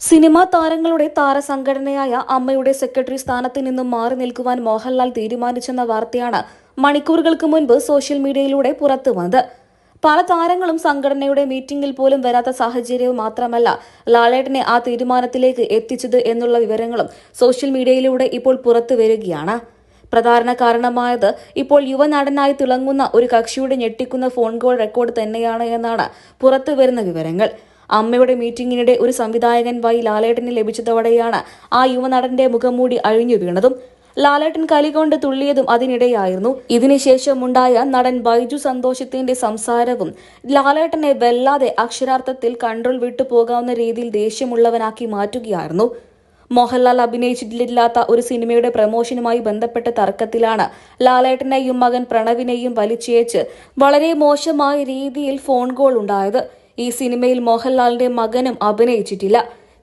Cinema താരങ്ങളുടെ താരസംഘടനയായ അമ്മയുടെ secretary സ്ഥാനത്ത് നിന്നും മാറി നിൽക്കുവാൻ മോഹൻലാൽ തീരുമാനിച്ചെന്ന വാർത്തയാണ് മണിക്കൂറുകൾക്ക് മുൻപ് സോഷ്യൽ മീഡിയയിലൂടെ പുറത്തു വന്നത്. പല താരങ്ങളും സംഘടനയുടെ മീറ്റിംഗിൽ പോലും വരാത്ത സാഹചര്യവും മാത്രമല്ല ലാലേട്ടനെ ആ തീരുമാനത്തിലേക്ക് എത്തിച്ചത് എന്നുള്ള വിവരങ്ങളും സോഷ്യൽ മീഡിയയിലൂടെ ഇപ്പോൾ പുറത്തു വരികയാണ്. പ്രധാന കാരണമായത് ഇപ്പോൾ യുവനടനായി തിളങ്ങുന്ന ഒരു കക്ഷിയുടെ ഞെട്ടിക്കുന്ന ഫോൺ കോൾ റെക്കോർഡ് തന്നെയാണ് എന്നാണ് പുറത്തുവരുന്ന വിവരങ്ങൾ. അമ്മയുടെ മീറ്റിംഗിനിടെ ഒരു സംവിധായകൻ വൈ ലാലേട്ടന് ലഭിച്ചതോടെയാണ് ആ യുവനടന്റെ മുഖംമൂടി അഴിഞ്ഞു വീണതും. ലാലേട്ടൻ കലികൊണ്ട് തുള്ളിയതും അതിനിടെയായിരുന്നു. ഇതിനുശേഷമുണ്ടായ നടൻ ബൈജു സന്തോഷത്തിന്റെ സംസാരവും ലാലേട്ടനെ വല്ലാതെ അക്ഷരാർത്ഥത്തിൽ കൺട്രോൾ വിട്ടു പോകാവുന്ന രീതിയിൽ ദേഷ്യമുള്ളവനാക്കി മാറ്റുകയായിരുന്നു. മോഹൻലാൽ അഭിനയിച്ചിട്ടില്ലാത്ത ഒരു സിനിമയുടെ പ്രമോഷനുമായി ബന്ധപ്പെട്ട തർക്കത്തിലാണ് ലാലേട്ടനെയും മകൻ പ്രണവിനെയും വലിച്ചേച്ച് വളരെ മോശമായ രീതിയിൽ ഫോൺ കോൾ ഉണ്ടായത്. ഈ സിനിമയിൽ മോഹൻലാലിന്റെ മകനും അഭിനയിച്ചിട്ടില്ല.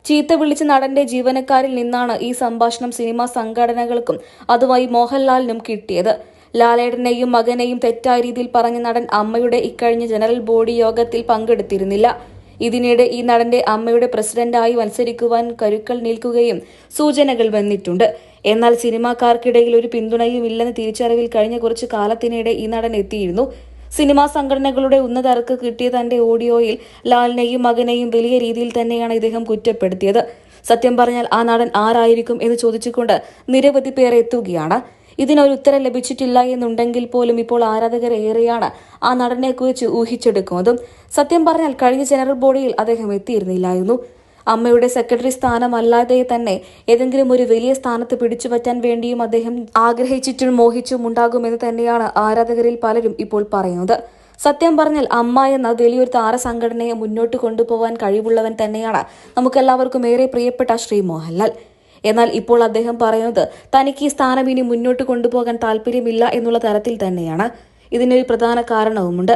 ചീത്ത വിളിച്ച നടന്റെ ജീവനക്കാരിൽ നിന്നാണ് ഈ സംഭാഷണം സിനിമാ സംഘടനകൾക്കും അതുമായി മോഹൻലാലിനും കിട്ടിയത്. ലാലേട്ടനെയും മകനെയും തെറ്റായ രീതിയിൽ പറഞ്ഞ നടൻ അമ്മയുടെ ഇക്കഴിഞ്ഞ ജനറൽ ബോഡി യോഗത്തിൽ പങ്കെടുത്തിരുന്നില്ല. ഇതിനിടെ ഈ നടന്റെ അമ്മയുടെ പ്രസിഡന്റായി മത്സരിക്കുവാൻ കരുക്കൾ നിൽക്കുകയും സൂചനകൾ വന്നിട്ടുണ്ട്. എന്നാൽ സിനിമാക്കാർക്കിടയിൽ ഒരു പിന്തുണയും ഇല്ലെന്ന തിരിച്ചറിവിൽ കഴിഞ്ഞ കുറച്ച് കാലത്തിനിടെ ഈ നടൻ എത്തിയിരുന്നു. സിനിമാ സംഘടനകളുടെ ഉന്നതർക്ക് കിട്ടിയ തന്റെ ഓഡിയോയിൽ ലാലിനെയും മകനെയും വലിയ രീതിയിൽ തന്നെയാണ് ഇദ്ദേഹം കുറ്റപ്പെടുത്തിയത്. സത്യം പറഞ്ഞാൽ ആ നടൻ ആരായിരിക്കും എന്ന് ചോദിച്ചുകൊണ്ട് നിരവധി പേർ എത്തുകയാണ്. ഇതിനൊരു ഉത്തരം ലഭിച്ചിട്ടില്ല എന്നുണ്ടെങ്കിൽ പോലും ഇപ്പോൾ ആരാധകർ ഏറെയാണ് ആ നടനെക്കുറിച്ച് ഊഹിച്ചെടുക്കുന്നതും. സത്യം പറഞ്ഞാൽ കഴിഞ്ഞ ജനറൽ ബോഡിയിൽ അദ്ദേഹം എത്തിയിരുന്നില്ലായിരുന്നു. അമ്മയുടെ സെക്രട്ടറി സ്ഥാനമല്ലാതെ തന്നെ ഏതെങ്കിലും ഒരു വലിയ സ്ഥാനത്ത് പിടിച്ചുപറ്റാൻ വേണ്ടിയും അദ്ദേഹം ആഗ്രഹിച്ചിട്ടും മോഹിച്ചും ഉണ്ടാകുമെന്ന് തന്നെയാണ് ആരാധകരിൽ പലരും ഇപ്പോൾ പറയുന്നത്. സത്യം പറഞ്ഞാൽ അമ്മ എന്ന വലിയൊരു താരസംഘടനയെ മുന്നോട്ട് കൊണ്ടുപോകാൻ കഴിവുള്ളവൻ തന്നെയാണ് നമുക്കെല്ലാവർക്കും ഏറെ പ്രിയപ്പെട്ട ശ്രീ മോഹൻലാൽ. എന്നാൽ ഇപ്പോൾ അദ്ദേഹം പറയുന്നത് തനിക്ക് ഈ സ്ഥാനം ഇനി മുന്നോട്ട് കൊണ്ടുപോകാൻ താല്പര്യമില്ല എന്നുള്ള തരത്തിൽ തന്നെയാണ്. ഇതിനൊരു പ്രധാന കാരണവുമുണ്ട്.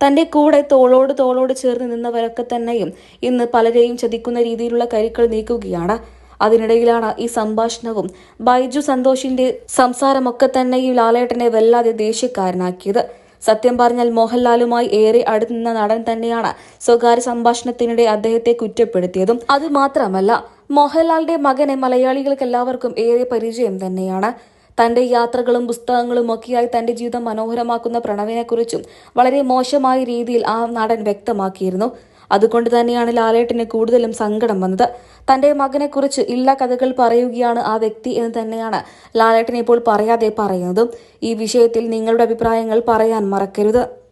തന്റെ കൂടെ തോളോട് തോളോട് ചേർന്ന് നിന്നവരൊക്കെ തന്നെയും ഇന്ന് പലരെയും ചതിക്കുന്ന രീതിയിലുള്ള കരുക്കൾ നീക്കുകയാണ്. അതിനിടയിലാണ് ഈ സംഭാഷണവും ബൈജു സന്തോഷിന്റെ സംസാരമൊക്കെ തന്നെ ഈ ലാലേട്ടനെ വല്ലാതെ ദേഷ്യക്കാരനാക്കിയത്. സത്യം പറഞ്ഞാൽ മോഹൻലാലുമായി ഏറെ അടുത്ത് നിന്ന നടൻ തന്നെയാണ് സ്വകാര്യ സംഭാഷണത്തിനിടെ അദ്ദേഹത്തെ കുറ്റപ്പെടുത്തിയതും. അത് മാത്രമല്ല മോഹൻലാലിന്റെ മകനെ മലയാളികൾക്ക് എല്ലാവർക്കും ഏറെ പരിചയം തന്നെയാണ്. തന്റെ യാത്രകളും പുസ്തകങ്ങളും ഒക്കെയായി തന്റെ ജീവിതം മനോഹരമാക്കുന്ന പ്രണവിനെക്കുറിച്ചും വളരെ മോശമായ രീതിയിൽ ആ നടൻ വ്യക്തമാക്കിയിരുന്നു. അതുകൊണ്ട് തന്നെയാണ് ലാലേട്ടന് കൂടുതലും സങ്കടം വന്നത്. തന്റെ മകനെക്കുറിച്ച് ഇല്ല കഥകൾ പറയുകയാണ് ആ വ്യക്തി എന്ന് തന്നെയാണ് ലാലേട്ടൻ ഇപ്പോൾ പറയാതെ പറയുന്നതും. ഈ വിഷയത്തിൽ നിങ്ങളുടെ അഭിപ്രായങ്ങൾ പറയാൻ മറക്കരുത്.